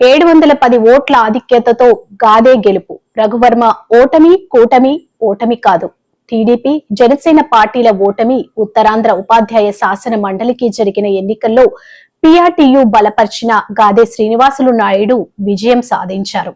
ఏడు వందల పది ఓట్ల ఆధిక్యతతో గాదే గెలుపు. రఘువర్మ ఓటమి కూటమి ఓటమి కాదు. టీడీపీ జనసేన పార్టీల ఓటమి ఉత్తరాంధ్ర ఉపాధ్యాయ శాసన మండలికి జరిగిన ఎన్నికల్లో పిఆర్టీయు బలపరిచిన గాదే శ్రీనివాసులు నాయుడు విజయం సాధించారు.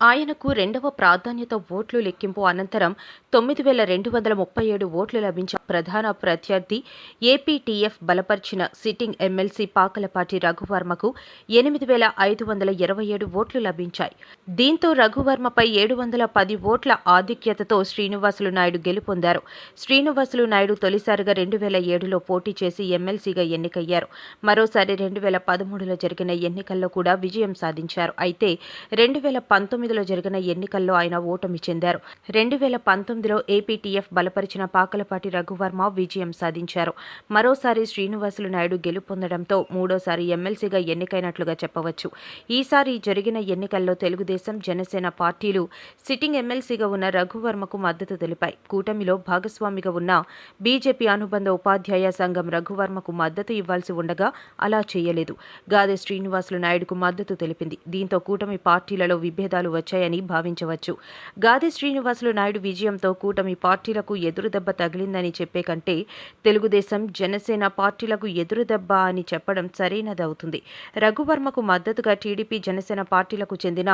ఆయనకు రెండవ ప్రాధాన్యత ఓట్లు లెక్కింపు అనంతరం తొమ్మిది వేల రెండు వందల ముప్పై ఏడు ఓట్లు లభించారు ప్రధాన ప్రత్యర్థి ఏపీటీఎఫ్ బలపరిచిన సిట్టింగ్ ఎమ్మెల్సీ పాకలపాటి రఘువర్మకు ఎనిమిది వేల ఐదు వందల ఇరవై ఏడు ఓట్లు లభించాయి. దీంతో రఘువర్మపై ఏడు వందల పది ఓట్ల ఆధిక్యతతో శ్రీనివాసులు నాయుడు గెలుపొందారు. శ్రీనివాసులు నాయుడు తొలిసారిగా రెండు వేల ఏడులో పోటీ చేసి ఎమ్మెల్సీగా ఎన్నికయ్యారు. మరోసారి రెండు వేల పదమూడులో జరిగిన ఎన్నికల్లో కూడా విజయం సాధించారు. అయితే రెండు వేల పంతొమ్మిదిలో జరిగిన ఎన్నికల్లో ఆయన ఓటమి చెందారు. రెండు వేల పంతొమ్మిదిలో ఏపీటీఎఫ్ బలపరిచిన పాకలపాటి రఘు రఘువర్మ విజయం సాధించారు. మరోసారి శ్రీనివాసులు నాయుడు గెలుపొందడంతో మూడోసారి ఎమ్మెల్సీగా ఎన్నికైనట్లుగా చెప్పవచ్చు. ఈసారి జరిగిన ఎన్నికల్లో తెలుగుదేశం జనసేన పార్టీలు సిట్టింగ్ ఎమ్మెల్సీగా ఉన్న రఘువర్మకు మద్దతు తెలిపాయి. కూటమిలో భాగస్వామిగా ఉన్న బీజేపీ అనుబంధ ఉపాధ్యాయ సంఘం రఘువర్మకు మద్దతు ఇవ్వాల్సి ఉండగా అలా చేయలేదు. గాదె శ్రీనివాసులు నాయుడుకు మద్దతు తెలిపింది. దీంతో కూటమి పార్టీలలో విభేదాలు వచ్చాయని భావించవచ్చు. గాదె శ్రీనివాసులు నాయుడు విజయంతో కూటమి పార్టీలకు ఎదురుదెబ్బ తగిలిందని చెప్పి కంటే తెలుగుదేశం జనసేన పార్టీలకు ఎదురుదెబ్బ అని చెప్పడం సరైనదవుతుంది. రఘువర్మకు మద్దతుగా టీడీపీ జనసేన పార్టీలకు చెందిన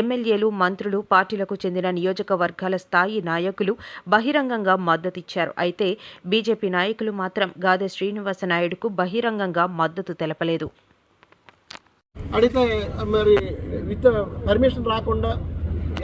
ఎమ్మెల్యేలు మంత్రులు పార్టీలకు చెందిన నియోజకవర్గాల స్థాయి నాయకులు బహిరంగంగా మద్దతిచ్చారు. అయితే బీజేపీ నాయకులు మాత్రం గాదె శ్రీనివాస నాయుడుకు బహిరంగంగా మద్దతు తెలపలేదు. అడిగితే మరి విత్ పర్మిషన్ రాకుండా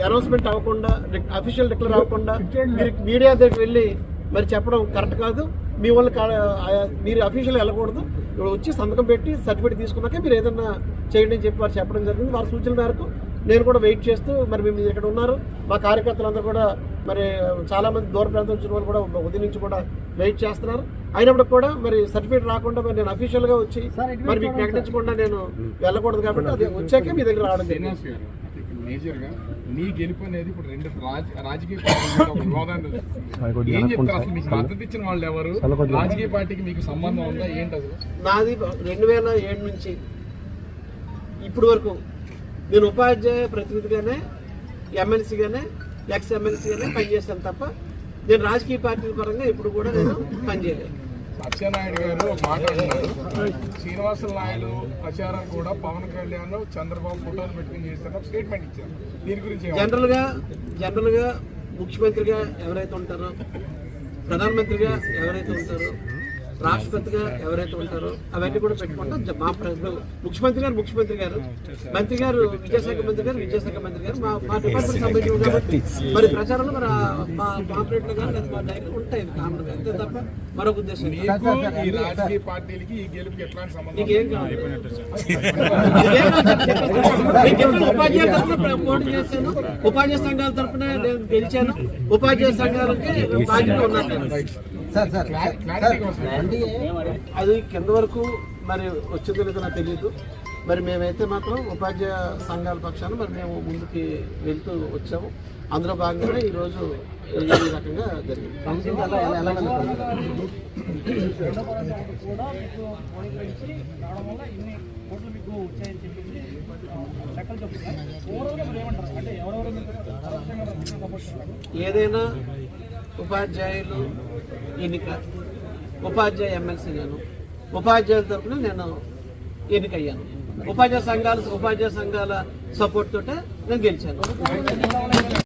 అనౌన్స్మెంట్ అవ్వకుండా అఫీషియల్ డిక్లేర్ అవ్వకుండా మీరు మీడియా దగ్గరికి వెళ్ళి మరి చెప్పడం కరెక్ట్ కాదు. మీ ఆ- మీరు అఫీషియల్ వెళ్ళకూడదు. ఇప్పుడు వచ్చి సంతకం పెట్టి సర్టిఫికేట్ తీసుకున్నాక మీరు ఏదన్నా చేయండి అని చెప్పి వారు చెప్పడం జరిగింది. వారి సూచనల మేరకు నేను కూడా వెయిట్ చేస్తూ మరి మేము ఇక్కడ ఉన్నారు. మా కార్యకర్తలందరూ కూడా మరి చాలా మంది దూర ప్రాంతం వచ్చిన వాళ్ళు కూడా ఉదయం నుంచి కూడా వెయిట్ చేస్తున్నారు. అయినప్పటికి కూడా మరి సర్టిఫికేట్ రాకుండా మరి నేను అఫీషియల్గా వచ్చి మరి మీకు ప్రకటించకుండా నేను వెళ్ళకూడదు కాబట్టి అది వచ్చాకే మీ దగ్గర రావడం జరిగింది. శ్రీనివాస్ గారు మేజర్గా నీ గెలుపు అనేది ఇప్పుడు రెండు రాజ- రాజకీయ వివాదాన్ని తెచ్చింది. ఏం చెప్తారు అసలు మీకు మద్దతు ఇచ్చిన వాళ్ళు ఎవరు? రాజకీయ పార్టీకి మీకు సంబంధం ఉందా? ఏంటి అసలు? నాది రెండు వేల ఏడు నుంచి ఇప్పటి వరకు నేను ఉపాధ్యాయ ప్రతినిధిగానే ఎమ్మెల్సీగానే ఎక్స్ ఎమ్మెల్సీగానే పనిచేశాను తప్ప నేను రాజకీయ పార్టీల పరంగా ఇప్పుడు కూడా నేను పనిచేయలేదు. అచ్చెన్నాయుడు గారు మాట్లాడుతున్నారు మాట శ్రీనివాస నాయుడు ప్రచారం కూడా పవన్ కళ్యాణ్ చంద్రబాబు ఫోటోలు పెట్టుకుని చేశారు. స్టేట్మెంట్ ఇచ్చారు. దీని గురించి జనరల్గా జనరల్గా ముఖ్యమంత్రిగా ఎవరైతే ఉంటారో ప్రధానమంత్రిగా ఎవరైతే ఉంటారో రాష్ట్రపతిగా ఎవరైతే ఉంటారో అవన్నీ కూడా పెట్టుకుంటాం. మా ముఖ్యమంత్రి గారు ముఖ్యమంత్రి గారు. మంత్రి గారు విద్యాశాఖ మంత్రి గారు విద్యాశాఖ మంత్రి గారు మా మా డిపార్ట్మెంట్ సంబంధించి కాబట్టి మరి ప్రచారంలో మరి మా పాంప్లెట్లు కానీ లేదా మా డైరీ ఉంటాయి. కామన్ అంతే తప్ప మరొక ఉద్దేశం నీకేం కావాలి? ఉపాధ్యాయుల తరఫున పోటీ చేశాను. ఉపాధ్యాయ సంఘాల తరఫున నేను గెలిచాను. ఉపాధ్యాయ సంఘాలకి బాధ్యత ఉన్నాను అది కింద వరకు మరి వచ్చిందో లేదో నాకు తెలియదు. మరి మేమైతే మాత్రం ఉపాధ్యాయ సంఘాల పక్షాన మరి మేము ముందుకి వెళ్తూ వచ్చాము. అందులో భాగంగానే ఈరోజు ఈ రకంగా జరిగింది. ఏదైనా ఉపాధ్యాయులు ఎన్నిక ఉపాధ్యాయ ఎమ్మెల్సీ నేను. ఉపాధ్యాయుల తరఫున నేను ఎన్నికయ్యాను. ఉపాధ్యాయ సంఘాల ఉపాధ్యాయ సంఘాల సపోర్ట్ తోటే నేను గెలిచాను.